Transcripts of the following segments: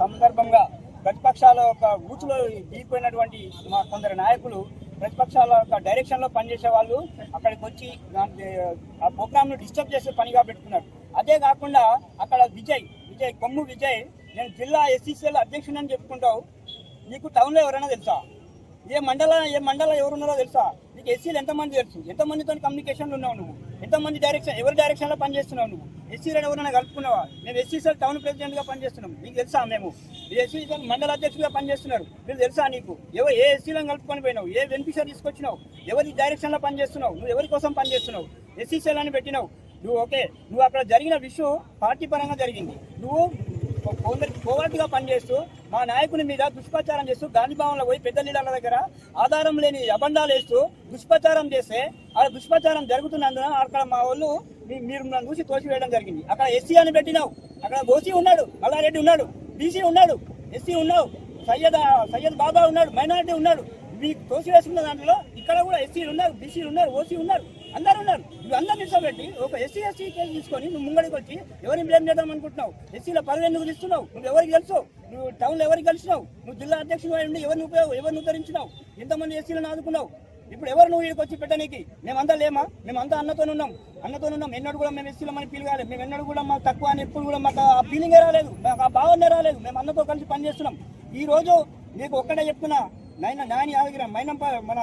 సందర్భంగా ప్రతిపక్షాల యొక్క ఊచులో దిగిపోయినటువంటి మా కొందరు నాయకులు ప్రతిపక్షాల యొక్క డైరెక్షన్లో పనిచేసే వాళ్ళు అక్కడికి వచ్చి ఆ ప్రోగ్రామ్ను డిస్టర్బ్ చేసే పనిగా పెట్టుకున్నారు. అదే కాకుండా అక్కడ విజయ్ విజయ్ కొమ్ము విజయ్ నేను జిల్లా ఎస్సీసీఎల్ అధ్యక్షుడు అని చెప్పుకుంటావు. నీకు టౌన్లో ఎవరైనా తెలుసా? ఏ మండల ఏ మండలం ఎవరున్నారో తెలుసా? నీకు ఎస్సీలు ఎంతమంది తెలుసు? ఎంతమందితో కమ్యూనికేషన్లు ఉన్నావు నువ్వు? ఎంతమంది డైరెక్షన్ ఎవరి డైరెక్షన్లో పనిచేస్తున్నావు నువ్వు? ఎస్సీలను ఎవరైనా కలుపుకున్నావా? మేము సార్ టౌన్ ప్రెసిడెంట్గా పనిచేస్తున్నాం. నీకు తెలుసా మేము? ఎస్సీసీఎల్ మండల అధ్యక్షుడిగా పనిచేస్తున్నారు. మీరు తెలుసా నీకు? ఎవరు ఏ ఎస్సీలను కలుపుకొని పోయినావు? ఏ బెనిఫిషియర్ తీసుకొచ్చినావు? ఎవరి డైరెక్షన్లో పనిచేస్తున్నావు? నువ్వు ఎవరి కోసం పనిచేస్తున్నావు? ఎస్సీసీఎల్ అని పెట్టినావు. నువ్వు ఓకే నువ్వు అక్కడ జరిగిన విషయం పార్టీ పరంగా జరిగింది. నువ్వు కోవర్ట్గా పనిచేస్తూ మా నాయకుని మీద దుష్ప్రచారం చేస్తూ గాంధీభవన్లో పోయి పెద్ద లీడర్ల దగ్గర ఆధారం లేని అబండాలు వేస్తూ దుష్ప్రచారం చేస్తే ఆ దుష్ప్రచారం జరుగుతున్నందున అక్కడ మా వాళ్ళు మీరు నన్ను చూసి తోసివేయడం జరిగింది. అక్కడ ఎస్సీ అని పెట్టినావు. అక్కడ ఓసీ ఉన్నాడు మల్లారెడ్డి ఉన్నాడు బీసీ ఉన్నాడు ఎస్సీ ఉన్నావు సయ్యద్ సయ్యద్ బాబా ఉన్నాడు మైనారిటీ ఉన్నాడు. మీకు తోసివేసుకున్న దాంట్లో ఇక్కడ కూడా ఎస్సీలు ఉన్నారు బీసీలు ఉన్నారు ఓసీ ఉన్నారు. అందరు ఉన్నారు నువ్వు అందరు నిల్చోబెట్టి ఒక ఎస్సీ ఎస్సీ కేసు తీసుకొని నువ్వు ముంగడికి వచ్చి ఎవరిని బ్లేమ్ చేద్దాం అనుకుంటున్నావు? ఎస్సీలో పదవి ఎందుకు తీస్తున్నావు? నువ్వు ఎవరికి తెలుసు? నువ్వు టౌన్లో ఎవరికి కలిసినావు? నువ్వు జిల్లా అధ్యక్షుడు అయి ఉండి ఎవరిని ఉపయోగ ఎవరిని ఉద్ధరించినావు? ఎంతమంది ఎస్సీలను ఆదుకున్నావు? ఇప్పుడు ఎవరు నువ్వు ఇక్కడికి వచ్చి పెట్టడానికి మేమంతా లేమా? మేమంతా అన్నతో ఉన్నాం. అన్నతో ఉన్నాం. ఎన్నడూ కూడా మేము ఎస్సీలో మనకి ఫీల్ కాలేదు మేము ఎన్నడూ కూడా మాకు తక్కువ అని ఎప్పుడు కూడా మాకు ఆ ఫీలింగే రాలేదు. మాకు ఆ భావనే రాలేదు. మేము అన్నతో కలిసి పనిచేస్తున్నాం. ఈ రోజు నీకు ఒక్కటే చెప్తున్నా. నాయన నాని ఆదిగిరం మైనం మన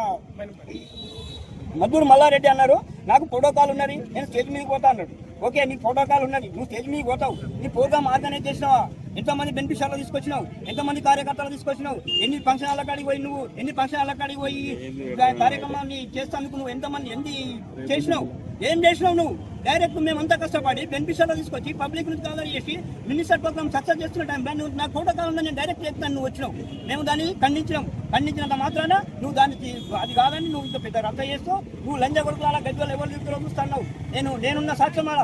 మద్దూరు మల్లారెడ్డి అన్నారు నాకు ప్రోటోకాల్ ఉన్నది నేను స్టేజ్ మీదకి పోతా అన్నాడు. ఓకే నీ ప్రోటోకాల్ ఉన్నది నువ్వు స్టేజ్ మీదకి పోతావు. నీ ప్రోగ్రామ్ ఆర్గనైజ్ చేసినావా? ఎంతమంది బెనిఫిషియర్లు తీసుకొచ్చినావు? ఎంతమంది కార్యకర్తలు తీసుకొచ్చినావు? ఎన్ని ఫంక్షన్ అల్లకాడికి పోయి నువ్వు ఎన్ని ఫంక్షన్ హాల్ కాడికి పోయి కార్యక్రమాన్ని చేస్తానికి నువ్వు ఎంతమంది ఎన్ని చేసినావు? ఏం చేసినావు నువ్వు? డైరెక్ట్ మేమంతా కష్టపడి బెనిఫిషియర్లు తీసుకొచ్చి పబ్లిక్ నుంచి కవర్ చేసి మినిస్టర్ ప్రోగ్రామ్ సక్సెస్ చేస్తున్న టైం నువ్వు నాకు ఫోటో కావాలని నేను డైరెక్ట్ చెప్తాను నువ్వు వచ్చినావు. మేము దాన్ని ఖండించినాం. ఖండించినంత మాత్రాన నువ్వు దాన్ని అది కాదని నువ్వు ఇంత పెద్ద రద్ద చేస్తూ నువ్వు లంజ కొడుకుల గజ్జలు ఎవరు చూపులో చూస్తున్నావు. నేను నేనున్న సాక్ష్యం ఆడ.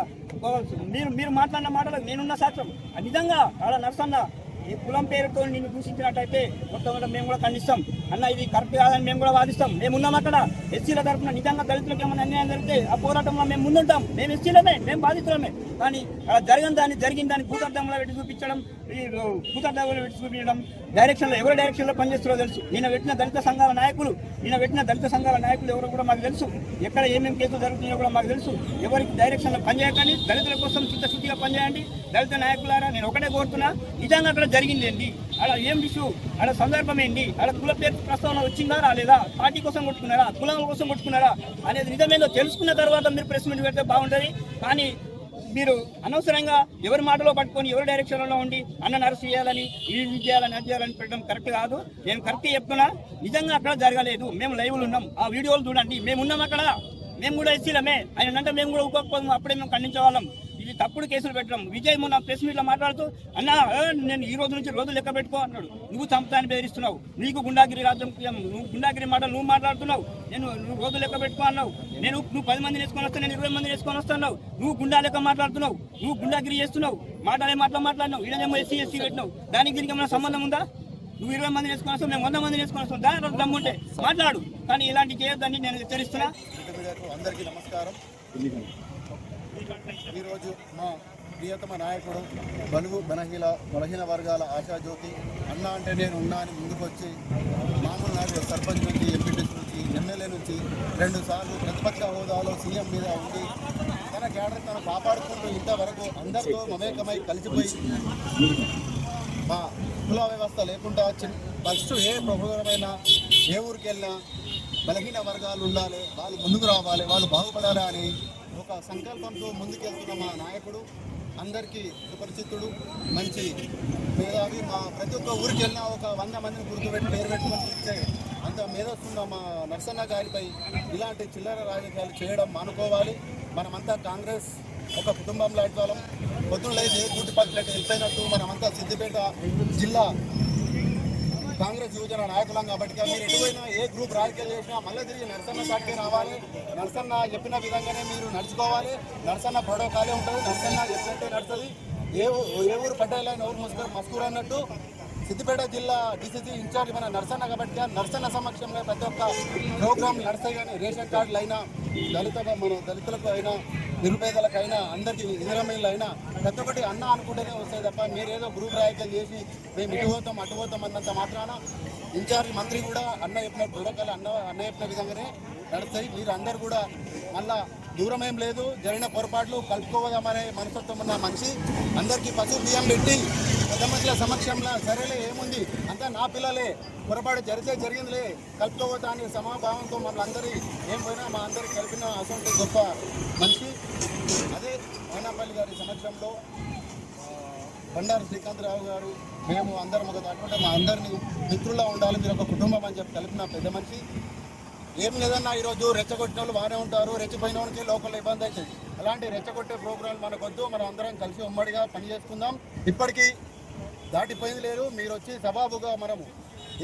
మీరు మీరు మాట్లాడిన మాటలకు నేనున్న సాక్ష్యం. నిజంగా అలా నడుస్తున్నా ఈ కులం పేరుతో నిన్ను దూషించినట్టయితే మొత్తం మేము కూడా ఖండిస్తాం. అన్న ఇది కరెక్ట్ కాదని మేము కూడా వాదిస్తాం. మేము ఉన్నాం అక్కడ. ఎస్సీల తరఫున నిజంగా దళితులకు ఏమైనా అన్యాయం జరిగితే ఆ పోరాటంలో మేము ముందుంటాం. మేము ఎస్సీలమే మేము బాధితులమే. కానీ అలా జరిగిన దాన్ని జరిగిన దాన్ని భూతార్థంలో పెట్టి చూపించడం ఈ భూతార్థంలో పెట్టి చూపించడం డైరెక్షన్లో ఎవరి డైరెక్షన్లో పనిచేస్తారో తెలుసు. ఈయన పెట్టిన దళిత సంఘాల నాయకులు ఈయన పెట్టిన దళిత సంఘాల నాయకులు ఎవరో కూడా మాకు తెలుసు. ఎక్కడ ఏమేమి కేసులు జరుగుతున్నాయో కూడా మాకు తెలుసు. ఎవరికి డైరెక్షన్లో పనిచేయకండి. దళితుల కోసం చిత్తశుద్ధిగా పనిచేయండి. దళిత నాయకులారా నేను ఒకటే కోరుతున్నా నిజంగా అక్కడ జరిగింది ఏంటి? ఏం ఇష్యూ అక్కడ సందర్భం ఏంటి? అక్కడ కుల పేరు ప్రస్తావన వచ్చిందా రాలేదా? పార్టీ కోసం కొట్టుకున్నారా? కులం కోసం కొట్టుకున్నారా? అనేది నిజమేదో తెలుసుకున్న తర్వాత మీరు ప్రెస్ మీట్ పెడితే బాగుంటుంది. కానీ మీరు అనవసరంగా ఎవరి మాటలో పట్టుకొని ఎవరి డైరెక్షన్లో ఉండి అన్న నరసు చేయాలని ఇది చేయాలని అది చేయాలని పెట్టడం కరెక్ట్ కాదు. నేను కరెక్ట్ చెప్తున్నా నిజంగా అక్కడ జరగలేదు. మేము లైవ్లు ఉన్నాం. ఆ వీడియోలు చూడండి. మేము ఉన్నాం అక్కడ. మేము కూడా ఎస్సీలమే. ఆయన అంటే మేము కూడా ఊపకపోదు అప్పుడే మేము ఖండించేవాళ్ళం ఇది తప్పుడు కేసులు పెట్టడం. విజయ్ మొన్న ప్రెస్ మీట్లో మాట్లాడుతూ అన్న నేను ఈ రోజు నుంచి రోజు లెక్క పెట్టుకో అన్నాడు. నువ్వు చంపుతాన్ని బెదిరిస్తున్నావు. నీకు గుండాగిరి రాజ్యం నువ్వు గుండాగిరి మాట నువ్వు మాట్లాడుతున్నావు. నేను నువ్వు రోజు లెక్క పెట్టుకో అన్నావు. నేను నువ్వు పది మంది వేసుకొని వస్తా నేను ఇరవై మంది వేసుకొని వస్తున్నావు నువ్వు గుండా లెక్క మాట్లాడుతున్నావు. నువ్వు గుండాగిరి చేస్తున్నావు. మాట్లాడే మాటలు మాట్లాడినావు. ఈడనేమో ఎస్సీ ఎస్సీ పెట్టినావు. దానికి దీనికి ఏమైనా సంబంధం ఉందా? నువ్వు ఇరవై మంది నేర్చుకొని వస్తావు మేము వంద మంది వేసుకొని వస్తాం. దాని రోజు దమ్ముంటే మాట్లాడు. కానీ ఇలాంటి చేయొద్దని నేను హెచ్చరిస్తున్నా. అందరికీ నమస్కారం. ఈరోజు మా ప్రియతమ నాయకుడు బలుగు బలహీన బలహీన వర్గాల ఆశాజ్యోతి అన్న అంటే నేను ఉన్నా అని ముందుకొచ్చి మామూలు నాయకుడు సర్పంచ్ నుంచి ఎంపీటీ నుంచి ఎమ్మెల్యే నుంచి రెండు సార్లు ప్రతిపక్ష హోదాలో సీఎం మీద ఉండి తన క్యాడర్ తను కాపాడుకుంటూ ఇంతవరకు అందరితో మమేకమై కలిసిపోయి మా కుల వ్యవస్థ లేకుండా చిన్న ఫస్ట్ ఏ ప్రభుత్వమైనా ఏ ఊరికి వెళ్ళినా బలహీన వర్గాలు ఉండాలి వాళ్ళు ముందుకు రావాలి వాళ్ళు బాగుపడాలి అని ఒక సంకల్పంతో ముందుకెళ్తున్న మా నాయకుడు అందరికీ సుపరిచితుడు మంచి మేధావి. మా ప్రతి ఒక్క ఊరికి వెళ్ళినా ఒక వంద మందిని గుర్తుపెట్టి పేరు పెట్టుకొని పిలిచే అంత మేధస్సున్న మా నరసన్న గారిపై ఇలాంటి చిల్లర రాజకీయాలు చేయడం మానుకోవాలి. మనమంతా కాంగ్రెస్ ఒక కుటుంబం లాంటి వాళ్ళం పొద్దున్న లేచి గుడ్డి పక్కలకి వెళ్ళిపోయినట్టు మనమంతా సిద్దిపేట జిల్లా కాంగ్రెస్ యువజన నాయకులం కాబట్టి మీరు ఎటువైనా ఏ గ్రూప్ రాజకీయాలు చేసినా మళ్ళీ తిరిగి నరసన్న కాడికే రావాలి. నరసన్న చెప్పిన విధంగానే మీరు నడుచుకోవాలి. నరసన్న ఖాళీ ఉంటుంది. నరసన్న చెప్పినట్టే నడుస్తుంది. ఏ ఏ ఊరు పడ్డాయిలని ఊరు మస్కూర్ మస్కూర్ అన్నట్టు. సిద్దిపేట జిల్లా డిసిసి ఇన్ఛార్జ్ మన నర్సన్న కాబట్టి ఆ నర్సన్న సమక్షంలో ప్రతి ఒక్క ప్రోగ్రాం నడుస్తాయి కానీ రేషన్ కార్డులు అయినా దళిత మన దళితులకు అయినా నిరుపేదలకు అయినా అందరికీ నిరమీళ్ళు అయినా ప్రతి ఒక్కటి అన్న అనుకుంటేనే వస్తాయి తప్ప మీరేదో గ్రూప్ రాయకం చేసి మేము ఇటు పోతాం అటు పోతాం అన్నంత మాత్రాన ఇన్ఛార్జ్ మంత్రి కూడా అన్న చెప్పిన ప్రోటోకాల్ అన్న అన్న చెప్పిన విధంగానే నడుస్తాయి. మీరు అందరు కూడా మళ్ళా దూరం ఏం లేదు. జరిగిన పొరపాట్లు కలుపుకోవదామనే మనస్తత్వం ఉన్న మనిషి. అందరికీ పశువు బియ్యం పెట్టి పెద్ద సమక్షంలో సరేలే ఏముంది? అంతా నా పిల్లలే. పొరపాటు జరిగితే జరిగిందిలే. కలుపుకోవద్దా అనే సమాభావంతో మమ్మల్ని అందరి ఏం పోయినా మా అందరికి కలిపిన అసలు గొప్ప మనిషి. అదే మైనాపల్లి గారి సమక్షంలో బండారు శ్రీకాంతరావు గారు మేము అందరం ఒక దాటుకుంటే మా అందరినీ మిత్రుల్లో ఉండాలి మీరు ఒక కుటుంబం అని చెప్పి కలిపిన పెద్ద మనిషి. ఏం లేదన్నా ఈరోజు రెచ్చగొట్టిన వాళ్ళు బాగానే ఉంటారు రెచ్చిపోయిన వాళ్ళకి లోకల్ ఇబ్బంది అవుతుంది. అలాంటి రెచ్చగొట్టే ప్రోగ్రాం మనకొద్దు మనం అందరం కలిసి ఉమ్మడిగా పనిచేసుకుందాం. ఇప్పటికీ దాటిపోయింది లేదు. మీరు వచ్చి సబాబుగా మనము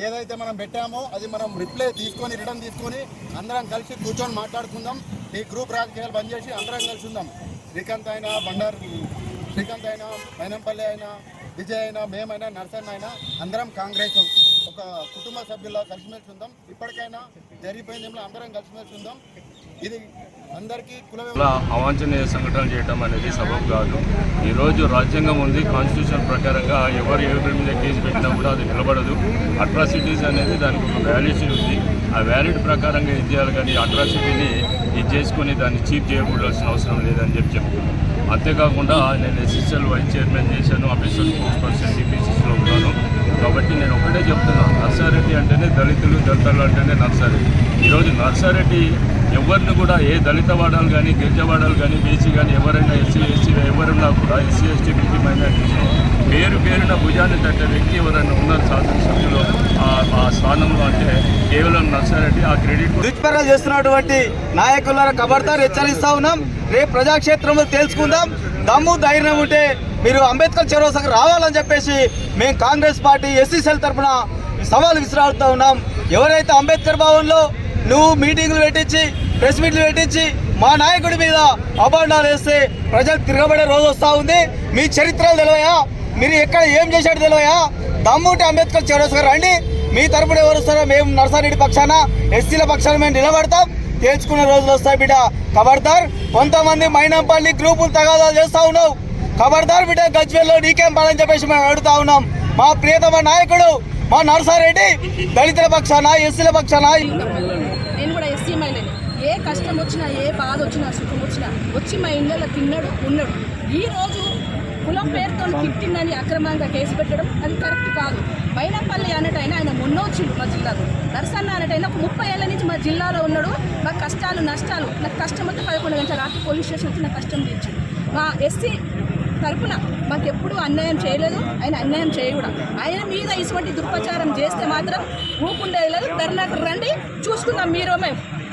ఏదైతే మనం పెట్టామో అది మనం రిప్లై తీసుకొని రిటర్న్ తీసుకొని అందరం కలిసి కూర్చొని మాట్లాడుకుందాం. ఈ గ్రూప్ రాజకీయాలు బంద్ చేసి అందరం కలిసి ఉందాం. శ్రీకాంత్ అయినా బండారు శ్రీకాంత్ అయినా మైనంపల్లి అయినా విజయ్ అయినా మేమైనా నర్సన్ అయినా అందరం కాంగ్రెస్ ఒక కుటుంబ సభ్యుల్లో కలిసిమెలిసి ఉందాం. ఇప్పటికైనా జరిగిపోయింది ఏమో అందరం కలిసిమెలిసి ఉందాం. ఇది అందరికీ అవాంఛనీయ సంఘటనలు చేయడం అనేది సబబు కాదు. ఈరోజు రాజ్యాంగం ఉంది కాన్స్టిట్యూషన్ ప్రకారంగా ఎవరు ఎవరి మీద కేసు పెట్టినా కూడా అది నిలబడదు. అట్రాసిటీస్ అనేది దానికి ఒక వ్యాలిడిటీ ఉంది. ఆ వ్యాలిడ్ ప్రకారంగా ఇది చేయాలి కానీ అట్రాసిటీని ఇది చేసుకొని దాన్ని చీప్ చేయకూడాల్సిన అవసరం లేదని చెప్పి చెప్తున్నాను. అంతేకాకుండా నేను ఎస్ఎస్ఎల్ వైస్ చైర్మన్ చేశాను అఫీషియల్ స్పోర్ట్స్ పర్సన్ డిపిసిసిలో ఉన్నాను. కాబట్టి నేను ఒకటే చెప్తున్నాను నర్సారెడ్డి అంటేనే దళితులు దళితులు అంటేనే నర్సారెడ్డి ఈరోజు నర్సారెడ్డి ఎవరిని కూడా ఏ దళిత వాడాలు కానీ గిరిజవాడాలు కానీ బీసీ కానీ ఎవరైనా ఎస్సీ ఎస్సీ ఎవరైనా కూడా ఎస్సీ ఎస్టీ బీసీ మైనార్టీస్ పేరు పేరున భుజాన్ని తట్టే వ్యక్తి ఎవరైనా ఉన్నారు శాసనసభ్యులు ఆ- స్థానంలో అంటే కేవలం నర్సారెడ్డి ఆ క్రెడిట్ దుష్ప్రచారం చేస్తున్నటువంటి నాయకులను ఖబర్దార్ హెచ్చరిస్తా ఉన్నాం. రేపు ప్రజాక్షేత్రంలో తెలుసుకుందాం. దమ్ము ధైర్యం ఉంటే మీరు అంబేద్కర్ చౌరస్తాకు రావాలని చెప్పేసి మేము కాంగ్రెస్ పార్టీ ఎస్సీ సెల్ తరఫున సవాలు విసిరాడుతూ ఉన్నాం. ఎవరైతే అంబేద్కర్ భవన్లో నువ్వు మీటింగ్లు పెట్టించి ప్రెస్ మీట్లు పెట్టించి మా నాయకుడి మీద అభాండాలు వేస్తే ప్రజలు తిరగబడే రోజు వస్తూ ఉంది. మీ చరిత్రలు తెలివయా? మీరు ఎక్కడ ఏం చేశాడు తెలివయా? దమ్ముంటే అంబేద్కర్ చౌరస్తా రండి. మీ తరపున ఎవరు వస్తారో మేము నర్సారెడ్డి పక్షాన ఎస్సీల పక్షాన మేము నిలబడతాం. తేల్చుకునే రోజులు వస్తాయి బిడ్డ. కబడ్దార్ కొంతమంది మైనంపల్లి గ్రూపులు తగాదాలు చేస్తా ఉన్నావు. కబడ్దార్ బిడ్డ గజ్వేల్లో నీకేం పడని చెప్పేసి మేము అడుగుతా ఉన్నాం. మా ప్రియతమ నాయకుడు మా నర్సారెడ్డి దళితుల పక్షాన ఎస్సీల పక్షాన నేను కూడా ఎస్సీ మహిళని ఏ కష్టం వచ్చినా ఏ బాధ వచ్చినా సుఖం వచ్చినా వచ్చి మా ఇండియాలో తిన్నాడు ఉన్నాడు. ఈ రోజు కులం పేరుతో తిట్టిందని అక్రమంగా కేసు పెట్టడం అది కరెక్ట్ కాదు. బైనపల్లి అన్నటైనా ఆయన మొన్న వచ్చిండు మా జిల్లాలో. నర్సన్న అన్నటైనా ఒక ముప్పై ఏళ్ళ నుంచి మా జిల్లాలో ఉన్నాడు. మా కష్టాలు నష్టాలు నాకు కష్టం వస్తే పదకొండు గంటల రాత్రి పోలీస్ స్టేషన్ వచ్చి నా కష్టం తీర్చిండు. మా ఎస్సీ తరఫున మాకు ఎప్పుడు అన్యాయం చేయలేదు. ఆయన అన్యాయం చేయకూడదు. ఆయన మీద ఇటువంటి దుర్ప్రచారం చేస్తే మాత్రం ఊపుండేది లేదు. ధర్నాకు రండి. చూసుకుందాం మీరు మేము.